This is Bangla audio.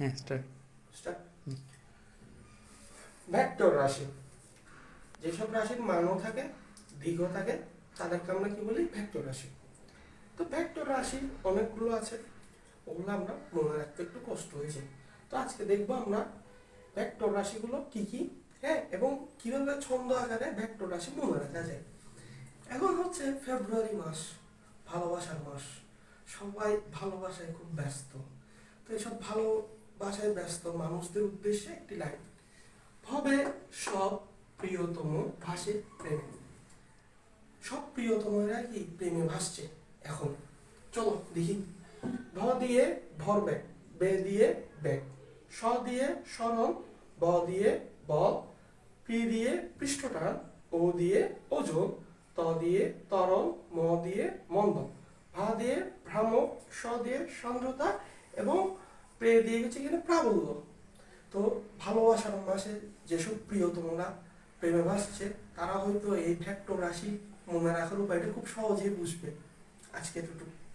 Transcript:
হ্যাঁ স্টার্ট ভেক্টর রাশি। যেসব রাশির মানও থাকে, দিকও থাকে, তাদেরকে আমরা কি বলি? ভেক্টর রাশি। তো ভেক্টর রাশি অনেকগুলো আছে, ওগুলো আমরা মনে রাখতে একটু কষ্ট হয়েছে। তো আজকে দেখব আমরা ভেক্টর রাশিগুলো কি কি হ্যাঁ এবং কীভাবে ছন্দ আকারে ভেক্টর রাশি মনে রাখা যায়। এখন হচ্ছে ফেব্রুয়ারি মাস, ভালোবাসার মাস। সবাই ভালোবাসায় খুব ব্যস্ত। তো এইসব ভালোবাসায় ব্যস্ত মানুষদের উদ্দেশ্যে একটি লাইন। ভবে সব প্রিয়তম ভাসে প্রেমে। সব প্রিয়তমরা কি প্রেমে ভাসছে? এখন। চলো, দেখি। ভ দিয়ে ভরবে বে দিয়ে ব্যাগ, স দিয়ে স্মরণ, ব দিয়ে বল পি দিয়ে পৃষ্ঠটান, ও দিয়ে ওজন, ত দিয়ে তরল ম দিয়ে মন্দ ভা দিয়ে ভ্রামক, স দিয়ে সান্দ্রতা এবং প্রে দিয়ে গেছে কিনা প্রাবল্য। তো ভালোবাসার মাসে যেসব প্রিয়তমরা প্রেমে ভাসছে, তারা হয়তো এই ফ্যাক্টর রাশি মনে রাখার উপায়টা খুব সহজেই বুঝবে। আজকে এতটুকু।